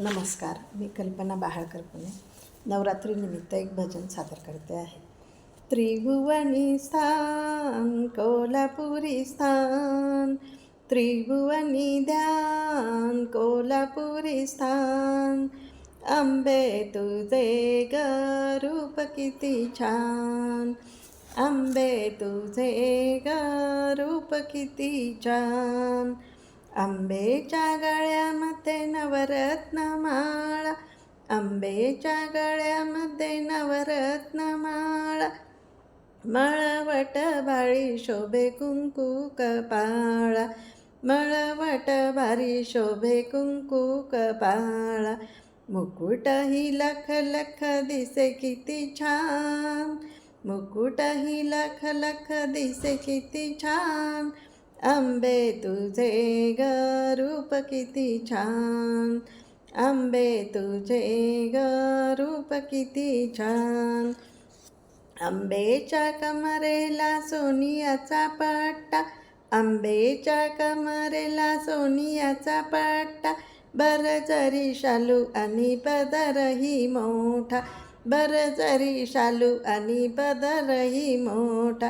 नमस्कार मी कल्पना बाहळकर पुणे. नवरात्रीनिमित्त एक भजन सादर करते आहे. त्रिभुवनी स्थान कोल्हापुरी स्थान. त्रिभुवनी ध्यान कोल्हापुरी स्थान. आंबे तुझे ग रूप किती छान. आंबे तुझे ग रूप किती छान. आंबेच्या गळ्यामध्ये नवरत्न माळा. आंबेच्या गळ्यामध्ये नवरत्न माळा. मळवट बाळी शोभे कुंकू कपाळा. मळवट भारी शोभे कुंकू कपाळा. मुकुटही लख लख दिसे किती छान. मुकुटही लख लख दिसे किती छान. आंबे तुझे ग रूप किती छान. आंबे तुझे ग रूप किती छान. आंबेच्या कमरेला सोनियाचा पट्टा आंबेच्या कमरेला सोनियाचा पट्टा. बर जरी शालू आणि बदरही मोठा बर जरी शालू आणि बदरही मोठा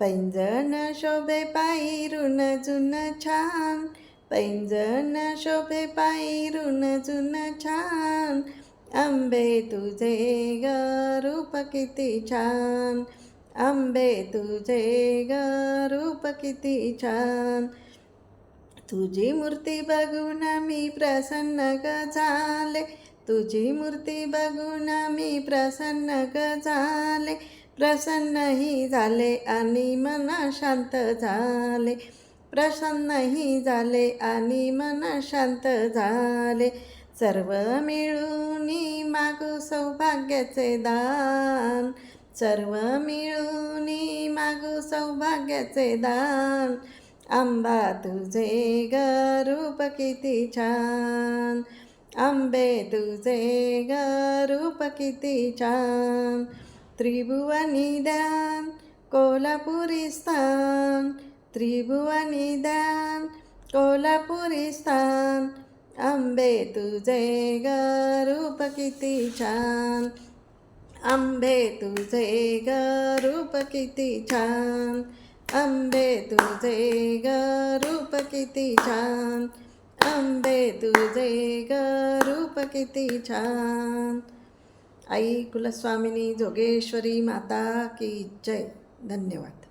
पैंजण शोभे पायरून जुन छान. पैंजण शोभे पायरून जुन छान. आंबे तुझे ग रूप किती छान. आंबे तुझे ग रूप किती छान. तुझी मूर्ती बघून मी प्रसन्न ग झाले. तुझी मूर्ती बघून मी प्रसन्न ग झाले. प्रसन्नही झाले आणि मन शांत झाले. प्रसन्नही झाले आणि मन शांत झाले. सर्व मिळून मागू सौभाग्याचे दान. सर्व मिळून मागू सौभाग्याचे दान. आंबा तुझे गरूप किती छान. आंबे तुझे गरूप किती छान. त्रिभुवनिदान कोल्हापुरीस्थान. कोल्हापुरी स्थान कोल्हापुरी स्थान आंबे तुझे गरूप किती छान. आंबे तुझे गरूप किती छान. आंबे तुझे गरूप किती छान. आंबे तुझे गरूप किती छान. आई कुलस्वामिनी जोगेश्वरी माता की जय. धन्यवाद.